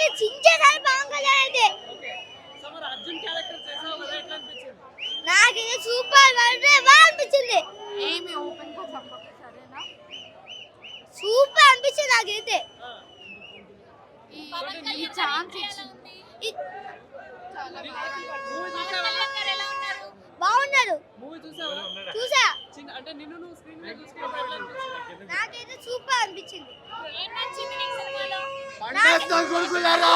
అయితే చించేసారి పవన్ కళ్యాణ్ అయితే. నాకైతే సూపర్ అనిపించింది. ఏమి ఓపెన్గా చెప్పకు సరేనా? సూపర్ అనిపించింది నాకైతే. బాగున్నారు. మూవీ చూసావా? చూసా. నాకైతే సూపర్ అనిపించింది. వండేస్తాం కొడుకులారా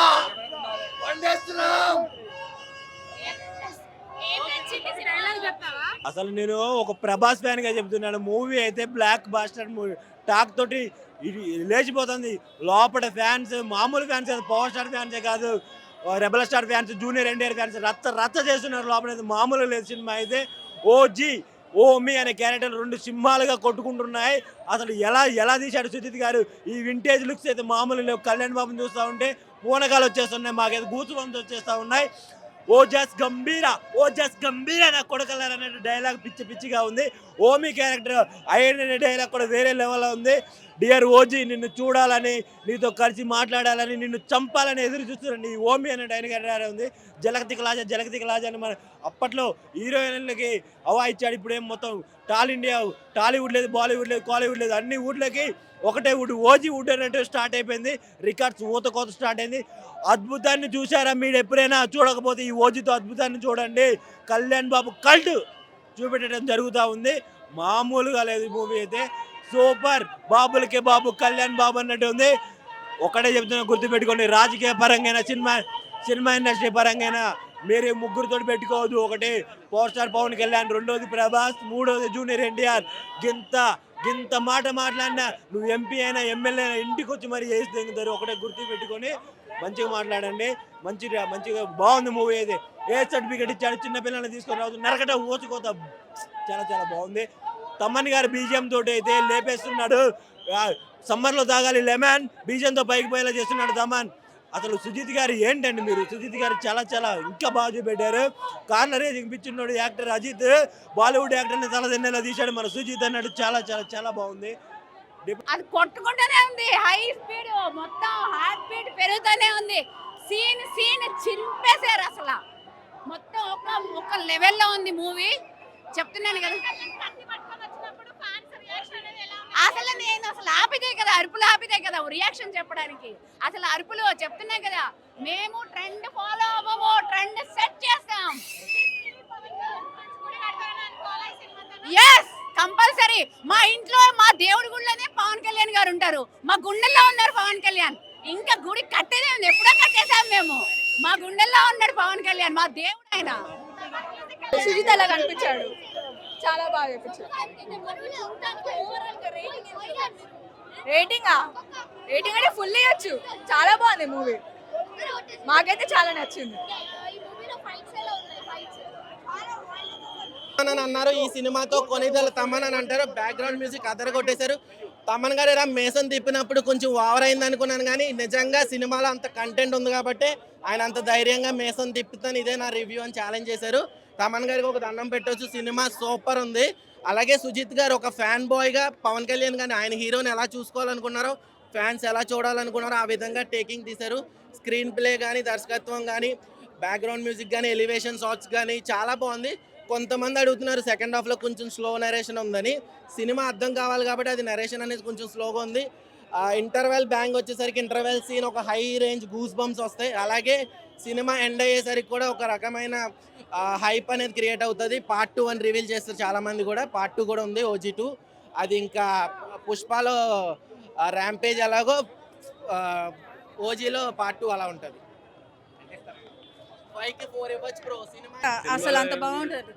అసలు నేను ఒక ప్రభాస్ ఫ్యాన్గా చెప్తున్నాను. మూవీ అయితే బ్లాక్ బాస్టర్ మూవీ. టాక్ తోటి ఇది లేచిపోతుంది. లోపల ఫ్యాన్స్ మామూలు ఫ్యాన్స్ కాదు పవర్ స్టార్ ఫ్యాన్సే కాదు. Rebel star fans junior NTR fans రత్త రచ్చ చేస్తున్నారు లోపల. అయితే మామూలు లేదు సినిమా అయితే. ఓజీ ఓమి అనే క్యారెక్టర్ రెండు సింహాలుగా కొట్టుకుంటున్నాయి. అసలు ఎలా ఎలా తీశాడు సుజిత్ గారు? ఈ వింటేజ్ లుక్స్ అయితే మామూలు లేవు. కళ్యాణ్ బాబుని చూస్తూ ఉంటే పూనకాలు వచ్చేస్తున్నాయి మాకైతే గూసు బంధు వచ్చేస్తూ ఉన్నాయి. ఓ గంభీర ఓ గంభీర నా కొడకలర్ అనే డైలాగ్ పిచ్చి పిచ్చిగా ఉంది. ఓమి క్యారెక్టర్ ఐఎన్ అనే డైలాగ్ కూడా వేరే లెవెల్లో ఉంది. డియర్ ఓజీ నిన్ను చూడాలని నీతో కలిసి మాట్లాడాలని నిన్ను చంపాలని ఎదురు చూస్తున్నాను ఈ ఓమి అనే డైలాగ్ ఉంది. జలగతి లాజా జలగతి లాజా అని మన అప్పట్లో హీరోయిన్లకి అవా ఇచ్చాడు. ఇప్పుడు ఏం మొత్తం టాల్ ఇండియా టాలీవుడ్ లేదు బాలీవుడ్ లేదు కాలీవుడ్ లేదు అన్ని ఊళ్ళకి ఒకటే వుడ్ ఓజీ వుడ్ అన్నట్టు స్టార్ట్ అయిపోయింది. రికార్డ్స్ ఊత కోత స్టార్ట్ అయింది. అద్భుతాన్ని చూసారా మీరు ఎప్పుడైనా? చూడకపోతే ఈ ఓజీతో అద్భుతాన్ని చూడండి. కళ్యాణ్ బాబు కల్ట్ చూపెట్టడం జరుగుతూ ఉంది. మామూలుగా లేదు మూవీ అయితే. సూపర్. బాబులకి బాబు కళ్యాణ్ బాబు అన్నట్టు ఉంది. ఒకటే చెప్తున్నా గుర్తుపెట్టుకోండి రాజకీయ పరంగా సినిమా సినిమా ఇండస్ట్రీ పరంగా మీరు ముగ్గురితో పెట్టుకోవద్దు. ఒకటి పవర్ స్టార్ పవన్ కళ్యాణ్ రెండోది ప్రభాస్ మూడోది జూనియర్ ఎన్టీఆర్. గింత గింత మాట మాట్లాడినా నువ్వు ఎంపీ అయినా ఎమ్మెల్యే అయినా ఇంటికి వచ్చి మరి చేసి దిగుతారు ఒకటే గుర్తు పెట్టుకొని మంచిగా మాట్లాడండి. మంచిగా మంచిగా బాగుంది మూవీ అయితే. ఏ సర్టిఫికేట్ ఇచ్చాడు? చిన్నపిల్లల్ని తీసుకొని రావద్దు. నరకట ఊచుకోత చాలా చాలా బాగుంది. తమ్మన్ గారు బీజిఎం తోటి అయితే లేపేస్తున్నాడు. సమ్మర్లో తాగాలి లెమన్ బీజియంతో పైకి పోయేలా చేస్తున్నాడు తమన్ అసలు సుజిత్ గారు ఏంటండి మీరు? సుజిత్ గారు చాలా చాలా ఇంకా బాగా చూపెట్టారు. కార్నరే దిగిపించున్నాడు యాక్టర్ అజిత్. బాలీవుడ్ యాక్టర్ని తల తిన్నేలా తీశాడు మన సుజిత్ అన్నాడు. చాలా చాలా చాలా బాగుంది. అది కొట్టుకుంటూనే ఉంది. హై స్పీడ్ మొత్తం హార్ట్ బీట్ పెరుగుతూనే ఉంది. సీన్ సీన్ చింపేశారు అసలు. మొత్తం ఒక ఒక లెవెల్లో ఉంది మూవీ. చెప్తున్నాను కదా. అసలు నేను అసలు ఆపితే కదా అరుపులు ఆపితే కదా రియాక్షన్ చెప్పడానికి. అసలు అరుపులు చెప్తున్నా కదా మేము ట్రెండ్ ఫాలో అవ్వము ట్రెండ్ సెట్ చేస్తాం. ఎస్ కంపల్సరీ మా ఇంట్లో మా దేవుడి గుళ్ళోనే పవన్ కళ్యాణ్ గారు ఉంటారు. మా గుండెల్లో ఉన్నారు పవన్ కళ్యాణ్. ఇంకా గుడి కట్టేదే ఉంది. ఎప్పుడో కట్టేసాం మేము. మా గుండెల్లో ఉన్నాడు పవన్ కళ్యాణ్ మా దేవుడు ఆయన. సుజిత్ అలా కనిపించాడు. చాలా బాగా చెప్పించాడు రేటింగా? రేటింగ్ అంటే ఫుల్ ఇవ్వచ్చు. చాలా బాగుంది మూవీ. మాకైతే చాలా నచ్చింది. అని అన్నారు. ఈ సినిమాతో కొనిదల తమన్ అని అంటారు. బ్యాక్గ్రౌండ్ మ్యూజిక్ అదర కొట్టేశారు. తమన్ గారు ఇలా మేసం తిప్పినప్పుడు కొంచెం ఓవర్ అయింది అనుకున్నాను కానీ నిజంగా సినిమాలో అంత కంటెంట్ ఉంది కాబట్టి ఆయన అంత ధైర్యంగా మేసం తిప్పుతాను. ఇదే నా రివ్యూ అని ఛాలెంజ్ చేశారు. తమన్ గారికి ఒక దండం పెట్టొచ్చు. సినిమా సూపర్ ఉంది. అలాగే సుజిత్ గారు ఒక ఫ్యాన్ బాయ్గా పవన్ కళ్యాణ్ గారిని ఆయన హీరోని ఎలా చూసుకోవాలనుకున్నారో ఫ్యాన్స్ ఎలా చూడాలనుకున్నారో ఆ విధంగా టేకింగ్ తీశారు. స్క్రీన్ ప్లే కానీ దర్శకత్వం కానీ బ్యాక్గ్రౌండ్ మ్యూజిక్ కానీ ఎలివేషన్ షాట్స్ కానీ చాలా బాగుంది. కొంతమంది అడుగుతున్నారు సెకండ్ హాఫ్లో కొంచెం స్లో నరేషన్ ఉందని. సినిమా అర్థం కావాలి కాబట్టి అది నరేషన్ అనేది కొంచెం స్లోగా ఉంది. ఇంటర్వెల్ బ్యాంగ్ వచ్చేసరికి ఇంటర్వెల్ సీన్ ఒక హై రేంజ్ గూస్ బంప్స్ వస్తాయి. అలాగే సినిమా ఎండ్ అయ్యేసరికి కూడా ఒక రకమైన హైప్ అనేది క్రియేట్ అవుతుంది. పార్ట్ టూ అని రివీల్ చేస్తారు చాలామంది కూడా. పార్ట్ టూ కూడా ఉంది ఓజీ టూ అది ఇంకా పుష్పలో ర్యాంపేజ్ ఎలాగో ఓజీలో పార్ట్ టూ అలా ఉంటుంది. అసలు అంత బాగుంటుంది.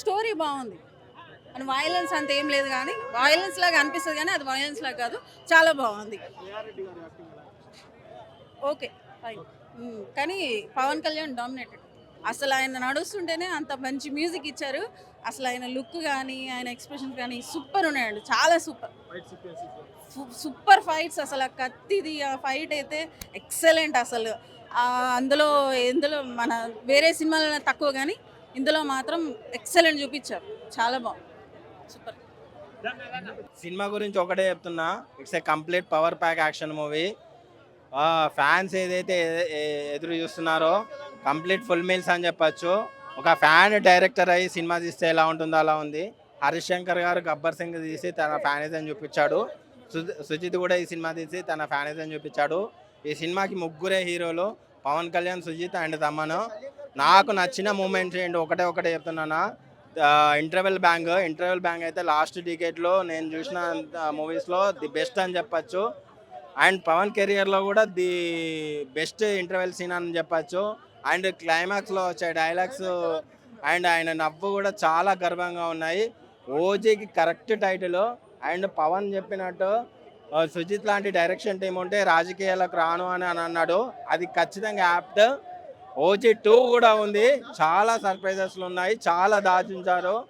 స్టోరీ బాగుంది. అని వైలెన్స్ అంత ఏం లేదు కానీ వైలెన్స్ లాగా అనిపిస్తుంది కానీ అది వైలెన్స్ లాగా కాదు. చాలా బాగుంది. ఓకే ఫైన్ hmm, కానీ పవన్ కళ్యాణ్ డామినేటెడ్ అసలు ఆయన నడుస్తుంటేనే అంత మంచి మ్యూజిక్ ఇచ్చారు. అసలు ఆయన లుక్ కానీ ఆయన ఎక్స్ప్రెషన్ కానీ సూపర్ ఉన్నాయండి. చాలా సూపర్ సూపర్ ఫైట్స్ అసలు ఆ కత్తిది ఆ ఫైట్ అయితే ఎక్సలెంట్ అసలు. అందులో ఇందులో మన వేరే సినిమాలలో తక్కువ కానీ ఇందులో మాత్రం ఎక్సలెంట్ చూపించారు. చాలా బాగుంది. సూపర్. సినిమా గురించి ఒకటే చెప్తున్నా. It's a complete power pack action movie fans ఏదైతే ఎదురు చూస్తున్నారో కంప్లీట్ ఫుల్ మీల్స్ అని చెప్పచ్చు. ఒక ఫ్యాన్ డైరెక్టర్ అయ్యి సినిమా తీస్తే ఎలా ఉంటుందో అలా ఉంది. హరీష్ శంకర్ గారు గబ్బర్ సింగ్ తీసి తన ఫ్యానిజం చూపించాడు. సు- సుజిత్ కూడా ఈ సినిమా తీసి తన ఫ్యానిజం చూపించాడు. ఈ సినిమాకి ముగ్గురే హీరోలు పవన్ కళ్యాణ్ సుజిత్ అండ్ తమ్మను నాకు నచ్చిన మూమెంట్స్ ఏంటి ఒకటే ఒకటే చెప్తున్నానా. ఇంటర్వెల్ బ్యాంగ్ ఇంటర్వెల్ బ్యాంగ్ అయితే లాస్ట్ డికేట్లో నేను చూసిన మూవీస్లో ది బెస్ట్ అని చెప్పచ్చు. అండ్ పవన్ కెరియర్లో కూడా ది బెస్ట్ ఇంటర్వెల్ సీన్ అని చెప్పచ్చు. అండ్ క్లైమాక్స్లో వచ్చే డైలాగ్స్ అండ్ ఆయన నవ్వు కూడా చాలా గర్వంగా ఉన్నాయి. ఓజీకి కరెక్ట్ టైటిల్ అండ్ పవన్ చెప్పినట్టు సుజిత్ లాంటి డైరెక్షన్ టీం ఉంటే రాజకీయాలకు రాను అని అని అన్నాడు. అది ఖచ్చితంగా యాప్ట్ ఓజీ టూ కూడా ఉంది. చాలా సర్ప్రైజెస్లు ఉన్నాయి. చాలా దాచించారు.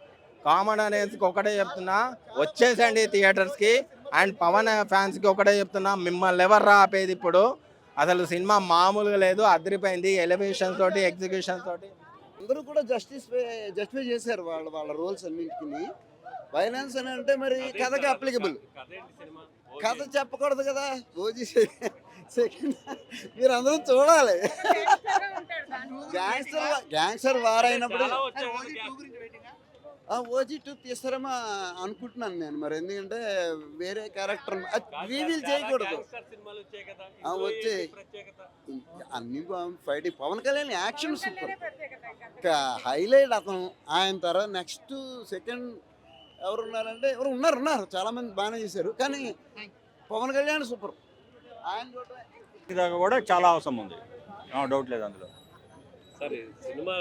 కామన్ అనేసి ఒకటే చెప్తున్నా. వచ్చేసండి థియేటర్స్కి అండ్ పవన్ ఫ్యాన్స్కి ఒకటే చెప్తున్నా. మిమ్మల్ని ఎవరు ఆపేది ఇప్పుడు? అసలు సినిమా మామూలుగా లేదు. అదిరిపోయింది. ఎలివేషన్స్ తోటి ఎగ్జిక్యూషన్స్ తోటి. అందరూ కూడా జస్టిస్ జస్టిఫై చేశారు వాళ్ళ వాళ్ళ రోల్స్ అన్నింటిని. వైలెన్స్ అని అంటే మరి కథకి అప్లికబుల్ కథ చెప్పకూడదు కదా. OG second. మీరు అందరూ చూడాలి. గ్యాంగ్స్టర్ గ్యాంగ్స్టర్ వార్ అయినప్పుడు చాలా వచ్చాయి కదా ఆ ఓజీ టూ తీస్తారేమో అనుకుంటున్నాను నేను మరి. ఎందుకంటే వేరే క్యారెక్టర్ రివీల్ చేయకూడదు. ప్రత్యేకత? అన్ని fight Pawan Kalyan action super. Highlight అతను. ఆయన తర్వాత నెక్స్ట్ సెకండ్ ఎవరు ఉన్నారంటే ఎవరు ఉన్నారు ఉన్నారు. చాలా మంది బాగానే చేశారు. కానీ పవన్ కళ్యాణ్ సూపర్. ఆయన దాకా కూడా చాలా అవసరం ఉంది. డౌట్ లేదు అందులో. సరే సినిమా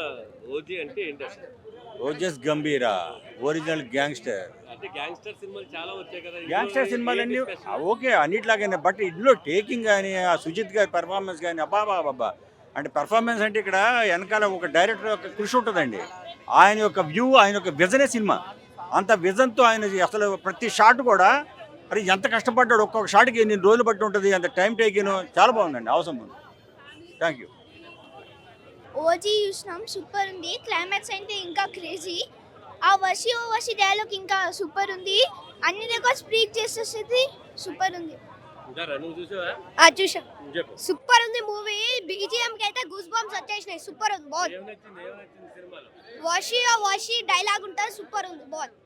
ఓజీ అంటే ఏంటి అసలు? ఓజస్ గంభీర ఒరిజినల్ గ్యాంగ్స్టర్. అంటే గ్యాంగ్స్టర్ సినిమాలు చాలా వచ్చాయి కదా. గ్యాంగ్స్టర్? ఓకే అన్నిట్లాగానే. బట్ ఇందులో టేకింగ్ కానీ ఆ సుజిత్ గారి పెర్ఫార్మెన్స్ కానీ అబ్బా బాబా బాబా అంటే పెర్ఫార్మెన్స్ అంటే ఇక్కడ వెనకాల ఒక డైరెక్టర్ యొక్క కృషి ఉంటుందండి. ఆయన యొక్క వ్యూ ఆయన యొక్క విజనే సినిమా. అంత విజన్తో ఆయన అసలు ప్రతి షాట్ కూడా మరి ఎంత కష్టపడ్డాడు ఒక్కొక్క షాట్కి ఎన్ని రోజులు పట్టి ఉంటుంది అంత టైం టేకిన్ చాలా బాగుందండి అవసరం ఉంది థ్యాంక్ యూ ఓజీ చూసినాం సూపర్ ఉంది. క్లైమాక్స్ అయితే ఇంకా క్రేజీ ఆ వసి ఓ వసి డైలాగ్ ఇంకా సూపర్ ఉంది. అన్ని రికార్డ్స్ స్పీక్ చేసేది సూపర్ ఉంది. చూసాం సూపర్ ఉంది మూవీ. బీజిఎం కి అయితే గూస్ బాంబ్స్ వచ్చేసినాయి. సూపర్ ఉంది. బాగుంది వాషి వాషి డైలాగ్ ఉంటుంది. సూపర్ ఉంది. బాగుంది